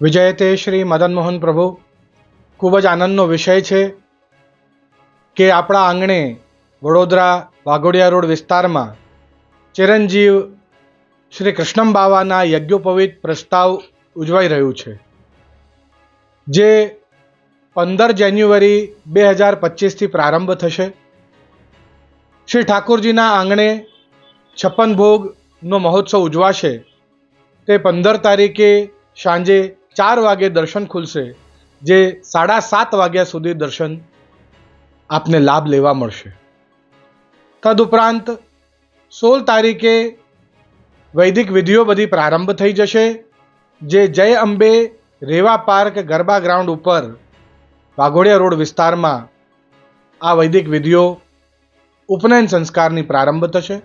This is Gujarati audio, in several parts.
વિજય તે શ્રી મદન મોહન પ્રભુ. ખૂબ જ આનંદનો વિષય છે કે આપણા આંગણે વડોદરા વાઘોડિયા રોડ વિસ્તારમાં ચિરંજીવ શ્રી કૃષ્ણમ બાવાના યજ્ઞોપવિત પ્રસ્તાવ ઉજવાઈ રહ્યું છે, જે પંદર જાન્યુઆરી બે હજાર પચીસથી પ્રારંભ થશે. શ્રી ઠાકોરજીના આંગણે છપ્પન ભોગનો મહોત્સવ ઉજવાશે તે પંદર તારીખે સાંજે ચાર વાગે દર્શન ખુલશે, જે સાડા સાત વાગ્યા સુધી દર્શન આપને લાભ લેવા મળશે. તદુપરાંત સોળ તારીખે વૈદિક વિધિઓ બધી પ્રારંભ થઈ જશે, જે જય અંબે રેવા પાર્ક ગરબા ગ્રાઉન્ડ ઉપર વાઘોડિયા રોડ વિસ્તારમાં આ વૈદિક વિધિઓ ઉપનયન સંસ્કારની પ્રારંભ થશે.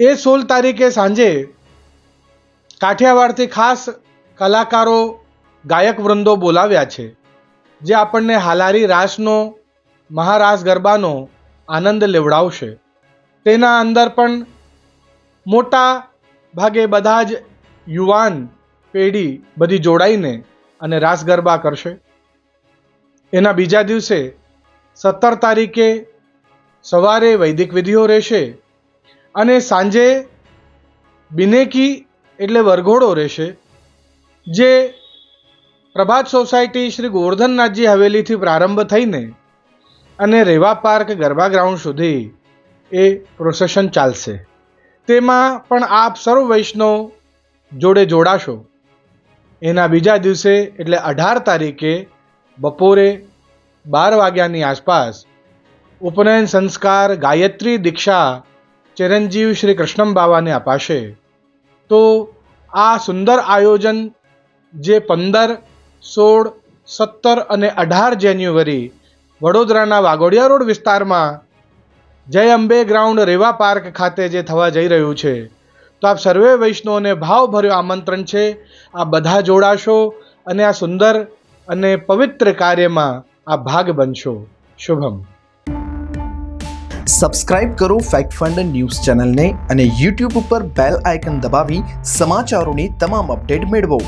એ સોળ તારીખે સાંજે કાઠિયાવાડથી ખાસ કલાકારો ગાયક વૃંદો બોલાવ્યા છે, જે આપણને હાલારી રાસનો, મહારાસ ગરબાનો આનંદ લેવડાવશે. તેના અંદર પણ મોટા ભાગે બધા જ યુવાન પેઢી બધી જોડાઈને અને રાસ ગરબા કરશે. એના બીજા દિવસે સત્તર તારીખે સવારે વૈદિક વિધિઓ રહેશે અને સાંજે બિનેકી એટલે વરઘોડો રહેશે. જે પ્રભાત સોસાયટી શ્રી ગોવર્ધનનાથજી હવેલીથી પ્રારંભ થઈને અને રેવા પાર્ક ગરબા ગ્રાઉન્ડ સુધી એ પ્રોસેશન ચાલશે. તેમાં પણ આપ સર્વ વૈષ્ણવ જોડે જોડાશો. એના બીજા દિવસે, એટલે અઢાર તારીખે બપોરે બાર વાગ્યાની આસપાસ ઉપનયન સંસ્કાર ગાયત્રી દીક્ષા ચિરંજીવ શ્રી કૃષ્ણમ બાવાને અપાશે. તો આ સુંદર આયોજન જે પંદર, સોળ, સત્તર અને અઢાર જાન્યુઆરી વડોદરાના વાઘોડિયા રોડ વિસ્તારમાં જય અંબે ગ્રાઉન્ડ રેવા પાર્ક ખાતે જે થવા જઈ રહ્યું છે. તો આપ સર્વે વૈષ્ણવોને ભાવભર્યું આમંત્રણ છે. આ બધા જોડાશો અને આ સુંદર અને પવિત્ર કાર્યમાં આ ભાગ બનશો. શુભમ. સબસ્ક્રાઇબ કરો ફેક્ટ ફંડ ન્યૂઝ ચેનલને અને યુટ્યુબ ઉપર બેલ આઇકન દબાવી સમાચારોની તમામ અપડેટ મેળવો.